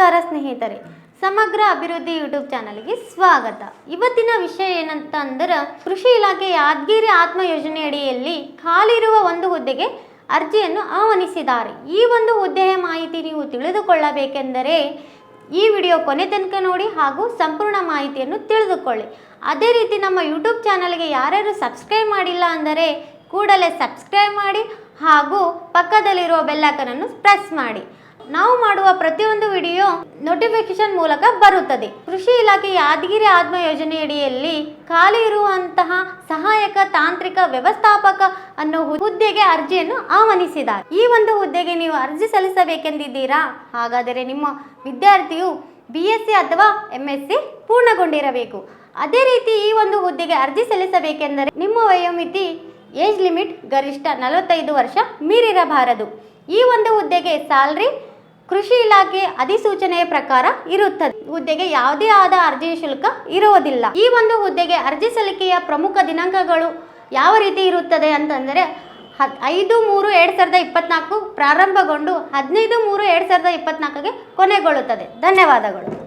ನಮಸ್ಕಾರ ಸ್ನೇಹಿತರೆ, ಸಮಗ್ರ ಅಭಿವೃದ್ಧಿ ಯೂಟ್ಯೂಬ್ ಚಾನಲ್ಗೆ ಸ್ವಾಗತ. ಇವತ್ತಿನ ವಿಷಯ ಏನಂತ ಅಂದ್ರೆ ಕೃಷಿ ಇಲಾಖೆ ಯಾದಗಿರಿ ಆತ್ಮ ಯೋಜನೆ ಅಡಿಯಲ್ಲಿ ಖಾಲಿರುವ ಒಂದು ಹುದ್ದೆಗೆ ಅರ್ಜಿಯನ್ನು ಆಹ್ವಾನಿಸಿದ್ದಾರೆ. ಈ ಒಂದು ಹುದ್ದೆಯ ಮಾಹಿತಿ ನೀವು ತಿಳಿದುಕೊಳ್ಳಬೇಕೆಂದರೆ, ಈ ವಿಡಿಯೋ ಕೊನೆ ತನಕ ನೋಡಿ ಹಾಗೂ ಸಂಪೂರ್ಣ ಮಾಹಿತಿಯನ್ನು ತಿಳಿದುಕೊಳ್ಳಿ. ಅದೇ ರೀತಿ ನಮ್ಮ ಯೂಟ್ಯೂಬ್ ಚಾನಲ್ಗೆ ಯಾರ್ಯಾರು ಸಬ್ಸ್ಕ್ರೈಬ್ ಮಾಡಿಲ್ಲ ಅಂದರೆ, ಕೂಡಲೇ ಸಬ್ಸ್ಕ್ರೈಬ್ ಮಾಡಿ ಹಾಗೂ ಪಕ್ಕದಲ್ಲಿರುವ ಬೆಲ್ಲೈಕನನ್ನು ಪ್ರೆಸ್ ಮಾಡಿ. ನಾವು ಮಾಡುವ ಪ್ರತಿಯೊಂದು ವಿಡಿಯೋ ನೋಟಿಫಿಕೇಶನ್ ಮೂಲಕ ಬರುತ್ತದೆ. ಕೃಷಿ ಇಲಾಖೆ ಯಾದಗಿರಿ ಆತ್ಮ ಯೋಜನೆಯಡಿಯಲ್ಲಿ ಖಾಲಿ ಇರುವಂತಹ ಸಹಾಯಕ ತಾಂತ್ರಿಕ ವ್ಯವಸ್ಥಾಪಕ ಅನ್ನೋ ಹುದ್ದೆಗೆ ಅರ್ಜಿಯನ್ನು ಆಹ್ವಾನಿಸಿದ್ದಾರೆ. ಈ ಒಂದು ಹುದ್ದೆಗೆ ನೀವು ಅರ್ಜಿ ಸಲ್ಲಿಸಬೇಕೆಂದಿದ್ದೀರಾ? ಹಾಗಾದರೆ ನಿಮ್ಮ ವಿದ್ಯಾರ್ಥಿಯು ಬಿ ಎಸ್ ಸಿ ಅಥವಾ ಎಂ ಎಸ್ ಸಿ ಪೂರ್ಣಗೊಂಡಿರಬೇಕು. ಅದೇ ರೀತಿ ಈ ಒಂದು ಹುದ್ದೆಗೆ ಅರ್ಜಿ ಸಲ್ಲಿಸಬೇಕೆಂದರೆ ನಿಮ್ಮ ವಯೋಮಿತಿ ಏಜ್ ಲಿಮಿಟ್ ಗರಿಷ್ಠ ನಲವತ್ತೈದು ವರ್ಷ ಮೀರಿರಬಾರದು. ಈ ಒಂದು ಹುದ್ದೆಗೆ ಸ್ಯಾಲ್ರಿ ಕೃಷಿ ಇಲಾಖೆ ಅಧಿಸೂಚನೆಯ ಪ್ರಕಾರ ಇರುತ್ತದೆ. ಹುದ್ದೆಗೆ ಯಾವುದೇ ಆದ ಅರ್ಜಿ ಶುಲ್ಕ ಇರುವುದಿಲ್ಲ. ಈ ಒಂದು ಹುದ್ದೆಗೆ ಅರ್ಜಿ ಸಲ್ಲಿಕೆಯ ಪ್ರಮುಖ ದಿನಾಂಕಗಳು ಯಾವ ರೀತಿ ಇರುತ್ತದೆ ಅಂತಂದರೆ, ಹದ್ ಐದು ಮೂರು ಎರಡು ಸಾವಿರದ ಇಪ್ಪತ್ನಾಲ್ಕು ಪ್ರಾರಂಭಗೊಂಡು ಹದಿನೈದು ಮೂರು ಎರಡು ಸಾವಿರದ ಇಪ್ಪತ್ನಾಲ್ಕಗೆ ಕೊನೆಗೊಳ್ಳುತ್ತದೆ. ಧನ್ಯವಾದಗಳು.